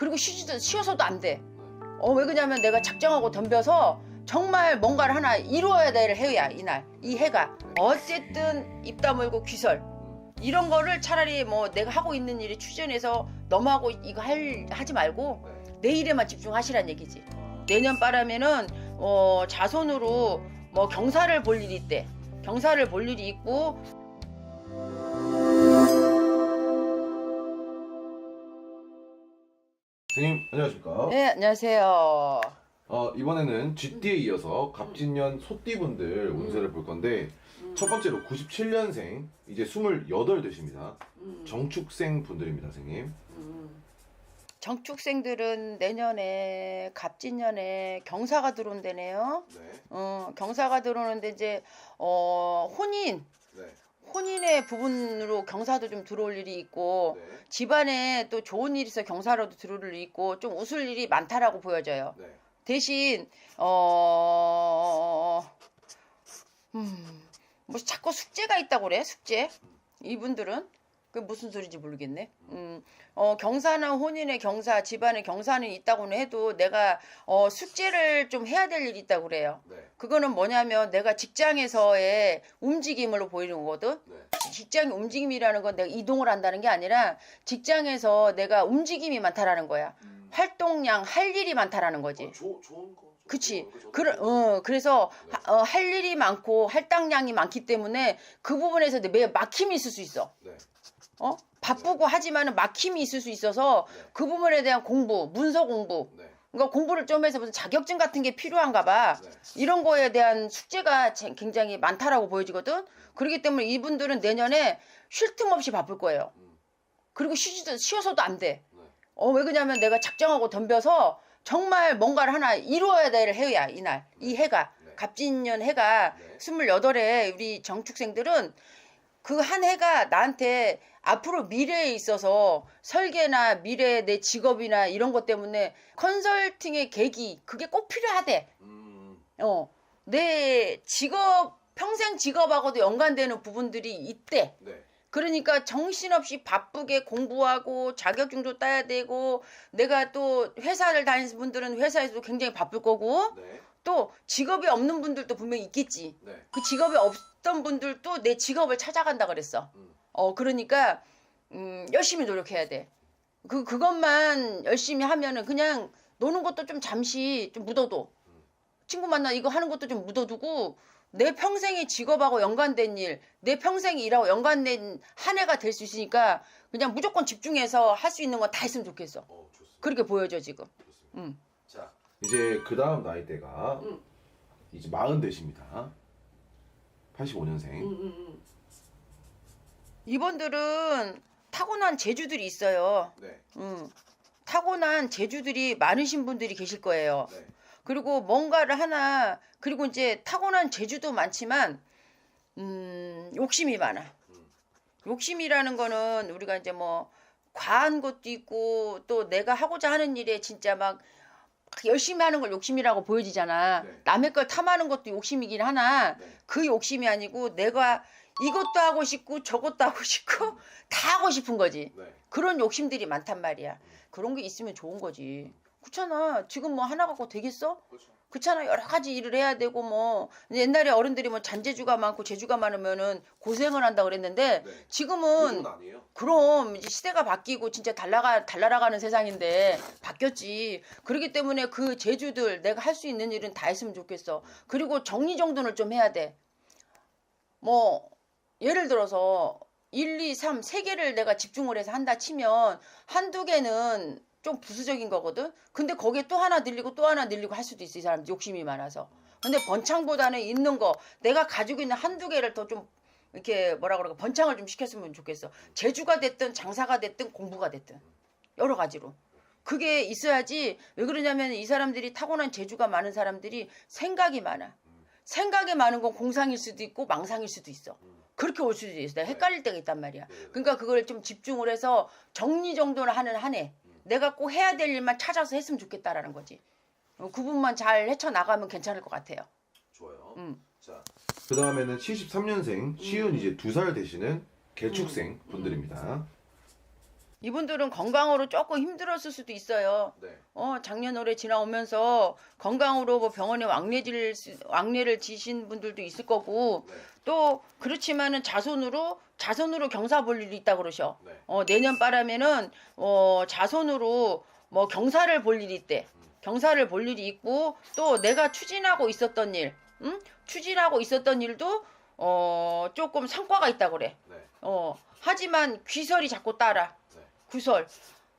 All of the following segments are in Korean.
그리고 쉬지도 쉬어서도 안 돼. 어 왜 그러냐면 내가 작정하고 덤벼서 정말 뭔가를 하나 이루어야 될 해야 이날 이 해가 어쨌든 입 다물고 귀설 이런 거를 차라리 뭐 내가 하고 있는 일이 추진해서 너무하고 이거 할 하지 말고 내 일에만 집중하시란 얘기지. 내년 바람에는 어, 자손으로 뭐 경사를 볼 일이 있대. 경사를 볼 일이 있고 선생님 안녕하십니까? 네 안녕하세요. 어, 이번에는 쥐띠에 이어서 갑진년 소띠분들 운세를 볼 건데 첫 번째로 97년생 이제 28 되십니다. 정축생 분들입니다, 선생님. 정축생들은 내년에 갑진년에 경사가 들어온대네요. 네, 어, 경사가 들어오는데 이제 어, 혼인 네, 혼인의 부분으로 경사도 좀 들어올 일이 있고 네, 집안에 또 좋은 일이 있어 경사로도 들어올 일이 있고 좀 웃을 일이 많다라고 보여져요. 네. 대신 어, 음, 뭐 자꾸 숙제가 있다고 그래? 숙제? 이분들은 그 무슨 소리인지 모르겠네. 음, 어, 경사나 혼인의 경사, 집안의 경사는 있다고는 해도 내가 어, 숙제를 좀 해야 될 일이 있다고 그래요. 네, 그거는 뭐냐면 내가 직장에서의 움직임으로 보이는 거거든. 네. 직장의 움직임이라는 건 내가 이동을 한다는 게 아니라 직장에서 내가 움직임이 많다라는 거야. 활동량, 할 일이 많다라는 거지. 어, 조, 좋은 거. 그치. 그, 거. 어, 그래서 네. 하- 어, 할 일이 많고 할당량이 많기 때문에 그 부분에서 매 막힘이 있을 수 있어. 네, 어? 바쁘고 하지만은 막힘이 있을 수 있어서 네, 그 부분에 대한 공부, 문서 공부. 네, 그러니까 공부를 좀 해서 무슨 자격증 같은 게 필요한가 봐. 네. 이런 거에 대한 숙제가 제- 굉장히 많다라고 보여지거든. 그렇기 때문에 이분들은 내년에 쉴 틈 없이 바쁠 거예요. 음, 그리고 쉬지도 쉬어서도 안 돼. 네. 어, 왜 그러냐면 내가 작정하고 덤벼서 정말 뭔가를 하나 이루어야 될 해야 이날 이 해가 네. 갑진년 해가 네. 28에 우리 정축생들은 그 한 해가 나한테 앞으로 미래에 있어서 설계나 미래 내 직업이나 이런 것 때문에 컨설팅의 계기 그게 꼭 필요하대. 음, 어, 내 직업 평생 직업하고도 연관되는 부분들이 있대. 네, 그러니까 정신없이 바쁘게 공부하고 자격증도 따야 되고 내가 또 회사를 다니는 분들은 회사에서도 굉장히 바쁠 거고 네, 또 직업이 없는 분들도 분명히 있겠지. 네. 그 직업이 없던 분들도 내 직업을 찾아간다 그랬어. 음, 어 그러니까 음, 열심히 노력해야 돼. 그 그것만 열심히 하면은 그냥 노는 것도 좀 잠시 좀 묻어둬. 친구 만나 이거 하는 것도 좀 묻어두고 내 평생의 직업하고 연관된 일, 내 평생의 일하고 연관된 한 해가 될 수 있으니까 그냥 무조건 집중해서 할 수 있는 거다 했으면 좋겠어. 어. 그렇게 보여져 지금. 좋습니다. 음. 자, 이제 그 다음 나이대가 음. 이제 40 되십니다. 85년생. 음. 이분들은 타고난 재주들이 있어요. 네, 음. 타고난 재주들이 많으신 분들이 계실 거예요. 네, 그리고 뭔가를 하나 그리고 이제 타고난 재주도 많지만 음, 욕심이 많아. 음. 욕심이라는 거는 우리가 이제 뭐 과한 것도 있고 또 내가 하고자 하는 일에 진짜 막 열심히 하는 걸 욕심이라고 보여지잖아. 네. 남의 걸 탐하는 것도 욕심이긴 하나 네. 그 욕심이 아니고 내가 이것도 하고 싶고 저것도 하고 싶고 다 하고 싶은 거지. 네. 그런 욕심들이 많단 말이야. 그런 게 있으면 좋은 거지. 그렇잖아. 지금 뭐 하나 갖고 되겠어? 그렇죠. 그렇잖아. 여러 가지 일을 해야 되고 뭐 옛날에 어른들이 뭐 잔재주가 많고 재주가 많으면은 고생을 한다 그랬는데 네. 지금은. 그럼 이제 시대가 바뀌고 진짜 달라가 달라가는 세상인데 바뀌었지. 그렇기 때문에 그 재주들 내가 할 수 있는 일은 다 했으면 좋겠어. 그리고 정리정돈을 좀 해야 돼. 뭐 예를 들어서 1, 2, 3, 세 개를 내가 집중을 해서 한다 치면 한두 개는 좀 부수적인 거거든. 근데 거기에 또 하나 늘리고 또 하나 늘리고 할 수도 있어. 이 사람 욕심이 많아서. 근데 번창보다는 있는 거 내가 가지고 있는 한두 개를 더 좀 이렇게 뭐라 그럴까 번창을 좀 시켰으면 좋겠어. 재주가 됐든 장사가 됐든 공부가 됐든 여러 가지로. 그게 있어야지 왜 그러냐면 이 사람들이 타고난 재주가 많은 사람들이 생각이 많아. 생각이 많은 건 공상일 수도 있고 망상일 수도 있어. 그렇게 올 수도 있어. 내가 헷갈릴 때가 있단 말이야. 네, 네. 그러니까 그걸 좀 집중을 해서 정리정돈을 하는 한 해. 내가 꼭 해야 될 일만 찾아서 했으면 좋겠다라는 거지. 어, 그 부분만 잘 헤쳐나가면 괜찮을 것 같아요. 좋아요. 음. 자, 그 다음에는 73년생, 쉬운 이제 두 살 되시는 개축생 분들입니다. 이분들은 건강으로 조금 힘들었을 수도 있어요. 네. 어, 작년 올해 지나오면서 건강으로 뭐 병원에 왕래질 수- 왕래를 지신 분들도 있을 거고 네. 또 그렇지만은 자손으로 자손으로 경사 볼 일이 있다 그러셔. 네. 어, 내년 바람에는 어, 자손으로 뭐 경사를 볼 일이 있대. 경사를 볼 일이 있고 또 내가 추진하고 있었던 일, 응? 추진하고 있었던 일도 어, 조금 성과가 있다 그래. 네. 어, 하지만 귀설이 자꾸 따라. 네. 구설.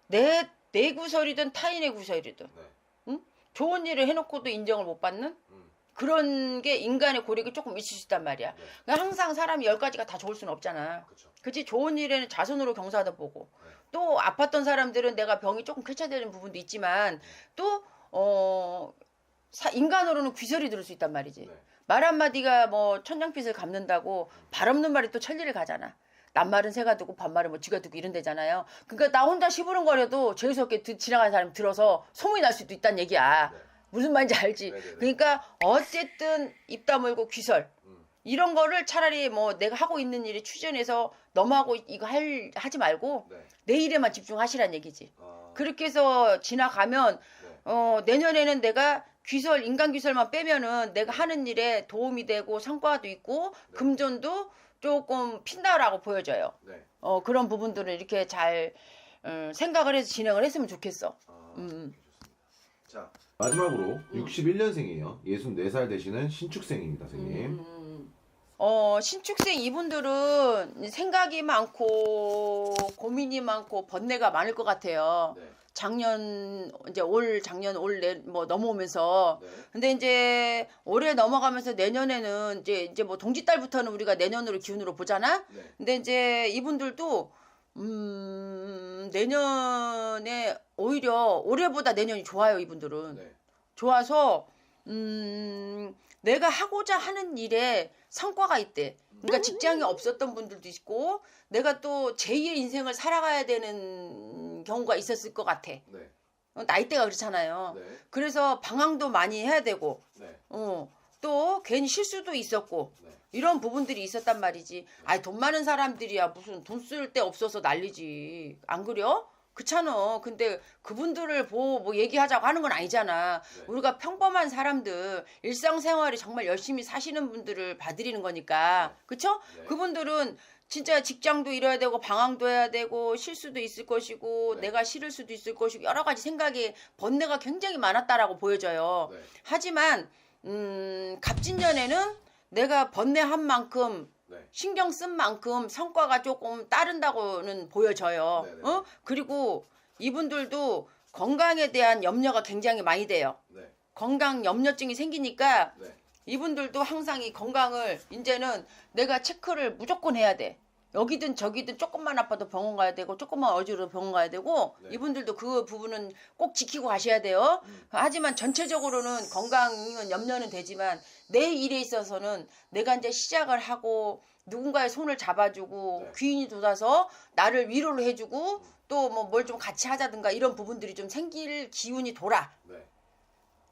내, 내 구설이든 타인의 구설이든. 네. 좋은 일을 해놓고도 인정을 못 받는 음. 그런 게 인간의 고력이 조금 있을 수 있단 말이야. 네. 그러니까 항상 사람이 열 가지가 다 좋을 수는 없잖아. 그렇죠. 그치? 좋은 일에는 자손으로 경사도 보고. 네. 또 아팠던 사람들은 내가 병이 조금 쾌차되는 부분도 있지만 또, 어, 사- 인간으로는 귀설이 들을 수 있단 말이지. 네. 말 한마디가 뭐 천냥빚을 갚는다고 발 없는 말이 또 천리를 가잖아. 낱말은 새가 두고 반말은 뭐 쥐가 두고 이런 데잖아요. 그러니까 나 혼자 시부름거려도 드- 지나가는 사람이 들어서 소문이 날 수도 있다는 얘기야. 네. 무슨 말인지 알지? 네네네. 그러니까 어쨌든 입 다물고 귀설 음. 이런 거를 차라리 뭐 내가 하고 있는 일에 추진해서 너무하고 이거 할 하지 말고 네. 내 일에만 집중하시란 얘기지. 아. 그렇게 해서 지나가면 네. 어, 내년에는 내가 귀설, 인간 귀설만 빼면은 내가 하는 일에 도움이 되고 성과도 있고 네. 금전도 조금 핀다라고 보여져요. 네. 어, 그런 부분들을 이렇게 잘 음, 생각을 해서 진행을 했으면 좋겠어. 아, 음, 음. 자, 마지막으로 61년생이에요. 64살 되시는 신축생입니다, 선생님. 음, 어, 신축생 이분들은 생각이 많고 고민이 많고 번뇌가 많을 것 같아요. 네. 작년 이제 올 작년 올뭐 넘어오면서 네. 근데 이제 올해 넘어가면서 내년에는 이제 이제 뭐 동짓달부터는 우리가 내년으로 기운으로 보잖아. 네. 근데 이제 이분들도 음 내년에 오히려 올해보다 내년이 좋아요 이분들은 네. 좋아서 음 내가 하고자 하는 일에 성과가 있대. 그러니까 직장이 없었던 분들도 있고 내가 또 제2의 인생을 살아가야 되는 경우가 있었을 것 같아. 네. 어, 나이대가 그렇잖아요. 네. 그래서 방황도 많이 해야 되고, 네. 어, 또 괜히 실수도 있었고, 네. 이런 부분들이 있었단 말이지. 아이, 돈 많은 사람들이야. 무슨 돈 쓸 데 없어서 난리지. 안 그려? 그렇잖아. 근데 그분들을 보, 뭐 얘기하자고 하는 건 아니잖아. 네. 우리가 평범한 사람들, 일상생활이 정말 열심히 사시는 분들을 봐드리는 거니까. 그쵸? 네. 그분들은 진짜 직장도 잃어야 되고 방황도 해야 되고 실수도 있을 것이고 네. 내가 싫을 수도 있을 것이고 여러 가지 생각이 번뇌가 굉장히 많았다라고 보여져요. 네. 하지만 음, 갑진년에는 내가 번뇌한 만큼 네. 신경 쓴 만큼 성과가 조금 따른다고는 보여져요. 어? 그리고 이분들도 건강에 대한 염려가 굉장히 많이 돼요. 네. 건강 염려증이 생기니까 네. 이분들도 항상 이 건강을 이제는 내가 체크를 무조건 해야 돼. 여기든 저기든 조금만 아파도 병원 가야 되고 조금만 어지러도 병원 가야 되고 네. 이분들도 그 부분은 꼭 지키고 가셔야 돼요. 음. 하지만 전체적으로는 건강은 염려는 되지만 내 일에 있어서는 내가 이제 시작을 하고 누군가의 손을 잡아주고 네. 귀인이 돋아서 나를 위로를 해주고 음. 또뭐 뭘 좀 같이 하자든가 이런 부분들이 좀 생길 기운이 돌아. 네.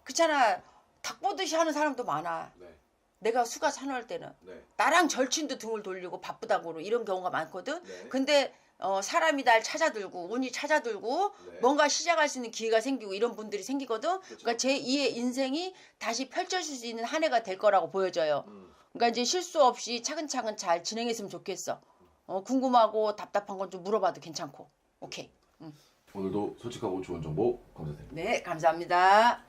그렇잖아. 닭 보듯이 하는 사람도 많아. 네. 내가 수가 산후할 때는 네. 나랑 절친도 등을 돌리고 바쁘다고 이런 경우가 많거든. 네. 근데 어, 사람이 날 찾아들고 운이 찾아들고 네. 뭔가 시작할 수 있는 기회가 생기고 이런 분들이 생기거든. 그렇죠. 그러니까 제 2의 인생이 다시 펼쳐질 수 있는 한 해가 될 거라고 보여져요. 음. 그러니까 이제 실수 없이 차근차근 잘 진행했으면 좋겠어. 어, 궁금하고 답답한 건 좀 물어봐도 괜찮고. 오케이. 오늘도 솔직하고 좋은 정보 감사드립니다. 네, 감사합니다.